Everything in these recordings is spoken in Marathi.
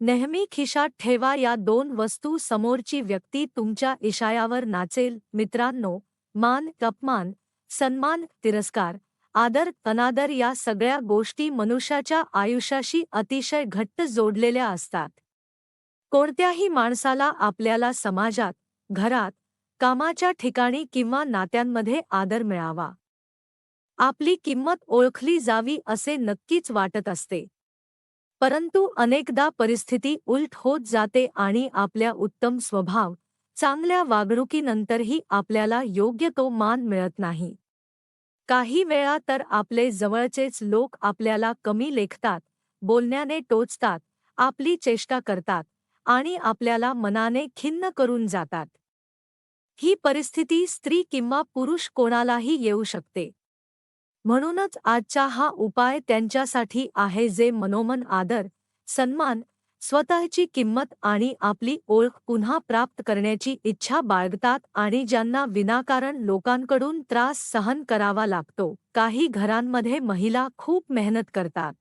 नेहमी खिशात ठेवा या दोन वस्तू समोरची व्यक्ती तुमच्या इशायावर नाचेल. मित्रांनो मान अपमान सन्मान तिरस्कार आदर अनादर या सगळ्या गोष्टी मनुष्याच्या आयुष्याशी अतिशय घट्ट जोडलेल्या असतात. कोणत्याही माणसाला आपल्याला समाजात घरात कामाच्या ठिकाणी किंवा नात्यांमध्ये आदर मिळावा. आपली किंमत ओळखली जावी असे नक्कीच वाटत असते. परंतु अनेकदा परिस्थिती उलट होत जाते आणि आपल्या उत्तम स्वभाव चांगल्या वागणुकीनंतरही आपल्याला योग्य तो मान मिळत नाही. काही वेळा तर आपले जवळचेच लोक आपल्याला कमी लेखतात बोलण्याने टोचतात आपली चेष्टा करतात आणि आपल्याला मनाने खिन्न करून जातात. ही परिस्थिती स्त्री किंवा पुरुष कोणालाही येऊ शकते. म्हणूनच आजचा हा उपाय त्यांच्यासाठी आहे जे मनोमन आदर सन्मान स्वतःची किंमत आणि आपली ओळख पुन्हा प्राप्त करण्याची इच्छा बाळगतात आणि ज्यांना विनाकारण लोकांकडून त्रास सहन करावा लागतो काही घरांमध्ये महिला खूप मेहनत करतात.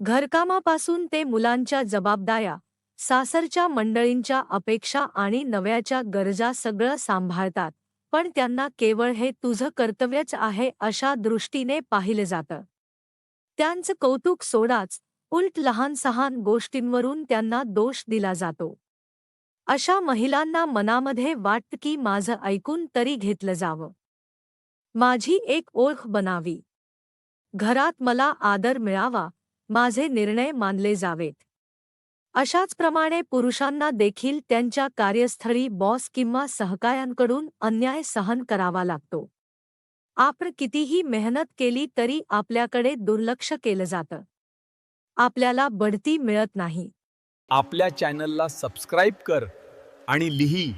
घरकामापासून ते मुलांच्या जबाबदाऱ्या सासरच्या मंडळींच्या अपेक्षा आणि नव्याच्या गरजा सगळं सांभाळतात. पण त्यांना केवळ हे तुझं कर्तव्यच आहे अशा दृष्टीने पाहिलं जातं. त्यांचं कौतुक सोडाच उलट लहान सहान गोष्टींवरून त्यांना दोष दिला जातो. अशा महिलांना मनामध्ये वाटतं की माझं ऐकून तरी घेतलं जावं. माझी एक ओळख बनावी. घरात मला आदर मिळावा माझे निर्णय मानले जावेत. अशाच प्रमाणे पुरुषांना देखील त्यांच्या कार्यस्थळी बॉस किंवा सहकायांकडून अन्याय सहन करावा लागतो. आपण कितीही मेहनत केली तरी आपल्याकडे दुर्लक्ष केलं जातं. आपल्याला बढती मिळत नाही. आपल्या चॅनलला सबस्क्राईब कर आणि लिही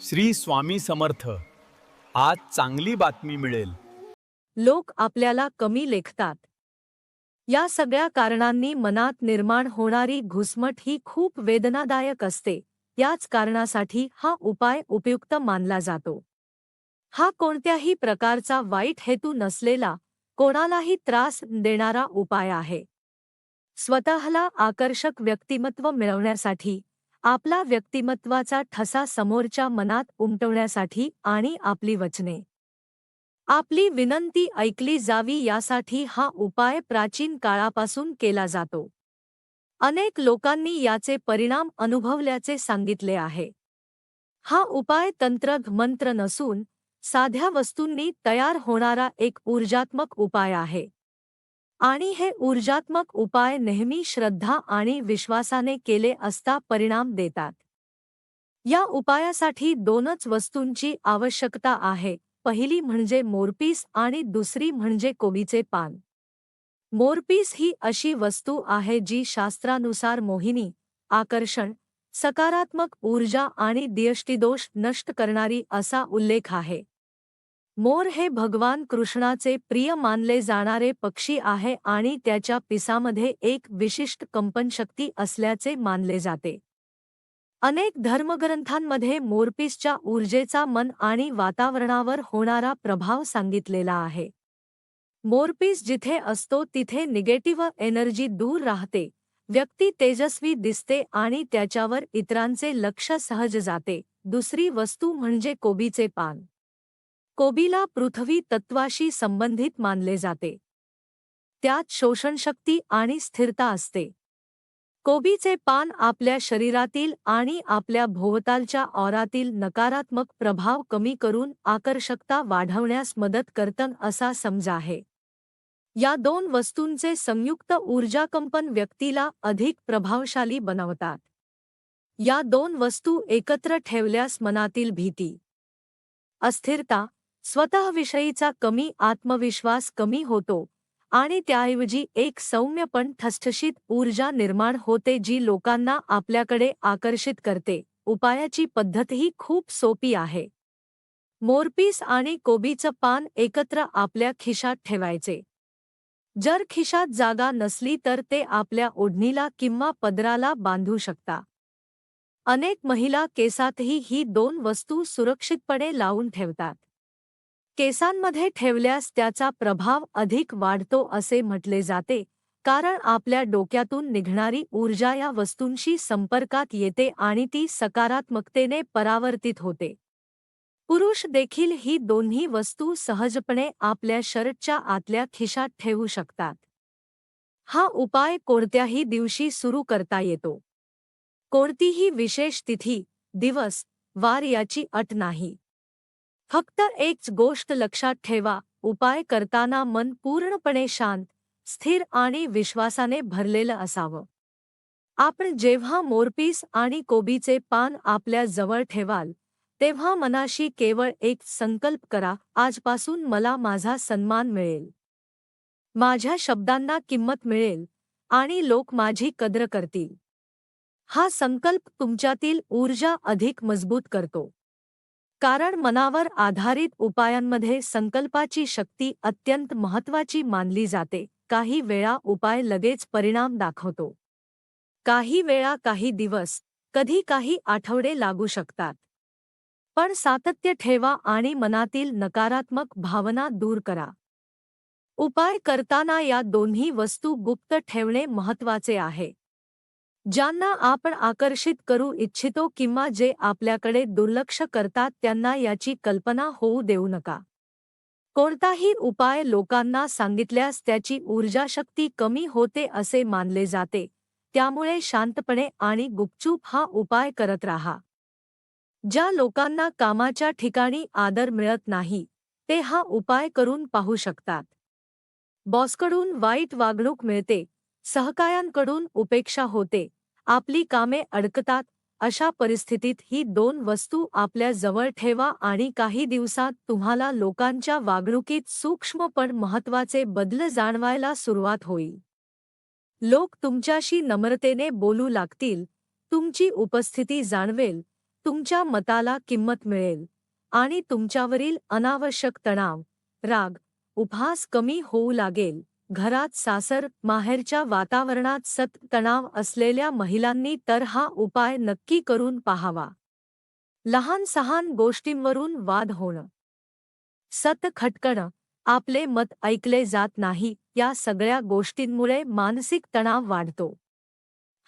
श्री स्वामी समर्थ. आज चांगली बातमी मिळेल. लोक आपल्याला कमी लेखतात. या सगळ्या कारणांनी मनात निर्माण होणारी घुसमट ही खूप वेदनादायक असते. याच कारणासाठी हा उपाय उपयुक्त मानला जातो. हा कोणत्याही प्रकारचा वाईट हेतू नसलेला कोणालाही त्रास देणारा उपाय आहे. स्वतःला आकर्षक व्यक्तिमत्व मिळवण्यासाठी आपला व्यक्तिमत्वाचा ठसा समोरच्या मनात उमटवण्यासाठी आणि आपली वचने. आपली विनंती ऐकली जावी यासाठी हा उपाय प्राचीन काळापासून केला जातो. अनेक लोकांनी याचे परिणाम अनुभवल्याचे सांगितले आहे. हा उपाय तंत्रग मंत्र नसून साध्या वस्तूंनी तयार होणारा एक ऊर्जात्मक उपाय आहे. आणि हे ऊर्जात्मक उपाय नेहमी श्रद्धा आणि विश्वासाने केले असता परिणाम देतात. या उपायासाठी दोनच वस्तूंची आवश्यकता आहे. पहिली म्हणजे मोरपीस आणि दुसरी म्हणजे कोबीचे पान. मोरपीस ही अशी वस्तू आहे जी शास्त्रानुसार मोहिनी आकर्षण सकारात्मक ऊर्जा आणि दियष्टिदोष नष्ट करणारी असा उल्लेख आहे. मोर हे भगवान कृष्णाचे प्रिय मानले जाणारे पक्षी आहे आणि त्याच्या पिसामध्ये एक विशिष्ट कंपनशक्ती असल्याचे मानले जाते. अनेक धर्मग्रंथांमध्ये मोरपीसच्या ऊर्जेचा मन आणि वातावरणावर होणारा प्रभाव सांगितलेला आहे. मोरपीस जिथे असतो तिथे निगेटिव्ह एनर्जी दूर राहते व्यक्ती तेजस्वी दिसते आणि त्याच्यावर इतरांचे लक्ष सहज जाते. दुसरी वस्तू म्हणजे कोबीचे पान. कोबीला पृथ्वी तत्वाशी संबंधित मानले जाते. त्यात शोषणशक्ती आणि स्थिरता असते. कोबीचे पान आपल्या शरीरातील आणि आपल्या भोवतालच्या औरातील नकारात्मक प्रभाव कमी करून आकर्षकता वाढवण्यास मदत करतं असा समज आहे. या दोन वस्तूंचे संयुक्त ऊर्जाकंपन व्यक्तीला अधिक प्रभावशाली बनवतात. या दोन वस्तू एकत्र ठेवल्यास मनातील भीती अस्थिरता स्वतःविषयीचा कमी आत्मविश्वास कमी होतो. आणि त्याऐवजी एक सौम्य पण ठसठशीत ऊर्जा निर्माण होते जी लोकांना आपल्याकडे आकर्षित करते. उपायाची पद्धतही खूप सोपी आहे. मोरपीस आणि कोबीचं पान एकत्र आपल्या खिशात ठेवायचे. जर खिशात जागा नसली तर ते आपल्या ओढणीला किंवा पदराला बांधू शकता. अनेक महिला केसातही ही दोन वस्तू सुरक्षितपणे लावून ठेवतात. केसांमध्ये ठेवल्यास त्याचा प्रभाव अधिक वाढतो असे म्हटले जाते कारण आपल्या डोक्यातून निघणारी ऊर्जा या वस्तूंशी संपर्कात येते आणि ती सकारात्मकतेने परावर्तित होते. पुरुष देखील ही दोन्ही वस्तू सहजपणे आपल्या शर्टच्या आतल्या खिशात ठेवू शकतात. हा उपाय कोणत्याही दिवशी सुरू करता येतो. कोणतीही विशेष तिथी दिवस वार याची अट नाही. फक्त एकच गोष्ट लक्षात ठेवा उपाय करताना मन पूर्णपणे शांत स्थिर आणि विश्वासाने भरलेलं असावं. आपण जेव्हा मोरपीस आणि कोबीचे पान आपल्या जवळ ठेवाल तेव्हा मनाशी केवळ एक संकल्प करा आजपासून मला माझा सन्मान मिळेल. माझ्या शब्दांना किंमत मिळेल आणि लोक माझी कद्र करतील. हा संकल्प तुमच्यातील ऊर्जा अधिक मजबूत करतो. कारण मनावर आधारित उपायांमध्ये संकल्पाची शक्ती अत्यंत महत्वाची मानली जाते. काही वेळा उपाय लगेच परिणाम दाखवतो. काही वेळा काही दिवस कधी काही आठवडे लागू शकतात. पण सातत्य ठेवा आणि मनातील नकारात्मक भावना दूर करा. उपाय करताना या दोन्ही वस्तू गुप्त ठेवणे महत्त्वाचे आहे. ज्यांना आपण आकर्षित करू इच्छितो किंवा जे आपल्याकडे दुर्लक्ष करतात त्यांना याची कल्पना होऊ देऊ नका. कोणताही उपाय लोकांना सांगितल्यास त्याची ऊर्जाशक्ती कमी होते असे मानले जाते. त्यामुळे शांतपणे आणि गुपचूप हा उपाय करत राहा. ज्या लोकांना कामाच्या ठिकाणी आदर मिळत नाही ते हा उपाय करून पाहू शकतात. बॉसकडून वाईट वागणूक मिळते सहकायांकडून उपेक्षा होते आपली कामे अडकतात अशा परिस्थितीत ही दोन वस्तू आपल्या जवळ ठेवा आणि काही दिवसात तुम्हाला लोकांच्या वागणुकीत सूक्ष्म पण महत्त्वाचे बदल जाणवायला सुरुवात होईल. लोक तुमच्याशी नम्रतेने बोलू लागतील तुमची उपस्थिती जाणवेल तुमच्या मताला किंमत मिळेल आणि तुमच्यावरील अनावश्यक तणाव राग उपहास कमी होऊ लागेल. घरात सासर माहेरच्या वातावरणात सत तणाव असलेल्या महिलांनी तर हा उपाय नक्की करून पाहावा. लहान सहान गोष्टींवरून वाद होणं. सत खटकणं आपले मत ऐकले जात नाही या सगळ्या गोष्टींमुळे मानसिक तणाव वाढतो.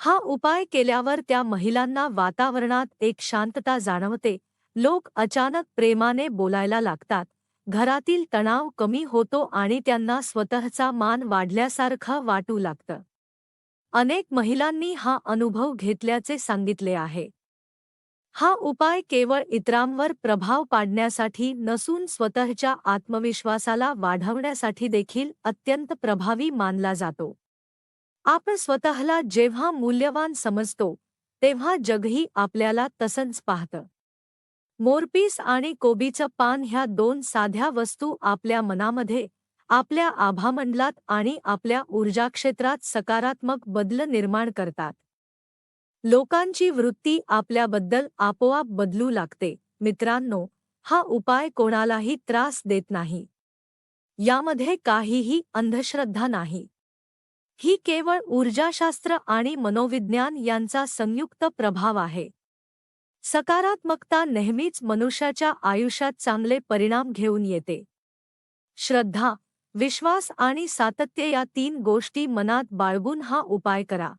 हा उपाय केल्यावर त्या महिलांना वातावरणात एक शांतता जाणवते लोक अचानक प्रेमाने बोलायला लागतात घरातील तणाव कमी होतो आणि त्यांना स्वतःचा मान वाढल्यासारखा वाटू लागतं. अनेक महिलांनी हा अनुभव घेतल्याचे सांगितले आहे. हा उपाय केवळ इतरांवर प्रभाव पाडण्यासाठी नसून स्वतःच्या आत्मविश्वासाला वाढवण्यासाठी देखील अत्यंत प्रभावी मानला जातो. आपण स्वतःला जेव्हा मूल्यवान समजतो तेव्हा जगही आपल्याला तसंच पाहतं. मोरपीस आणि कोबीचं पान ह्या दोन साध्या वस्तू आपल्या मनामध्ये आपल्या आभामंडलात आणि आपल्या ऊर्जाक्षेत्रात सकारात्मक बदल निर्माण करतात. लोकांची वृत्ती आपल्याबद्दल आपोआप बदलू लागते. मित्रांनो हा उपाय कोणालाही त्रास देत नाही. यामध्ये काहीही अंधश्रद्धा नाही. ही केवळ ऊर्जाशास्त्र आणि मनोविज्ञान यांचा संयुक्त प्रभाव आहे. सकारात्मकता नेहमीच मनुष्याच्या आयुष्यात चांगले परिणाम घेऊन येते. श्रद्धा विश्वास आणि सातत्य या तीन गोष्टी मनात बाळगून हा उपाय करा.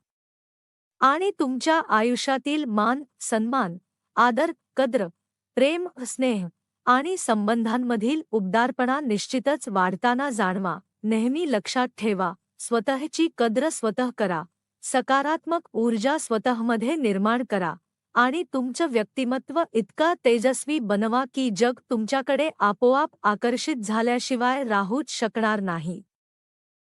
आणि तुमच्या आयुष्यातील मान सन्मान आदर कद्र प्रेम स्नेह आणि संबंधांमधील उबदारपणा निश्चितच वाढताना जाणवा. नेहमी लक्षात ठेवा स्वतःची कद्र स्वतः करा. सकारात्मक ऊर्जा स्वतःमध्ये निर्माण करा. आणि तुमचं व्यक्तिमत्व इतका तेजस्वी बनवा की जग तुमच्याकडे आपोआप आकर्षित झाल्याशिवाय राहूच शकणार नाही.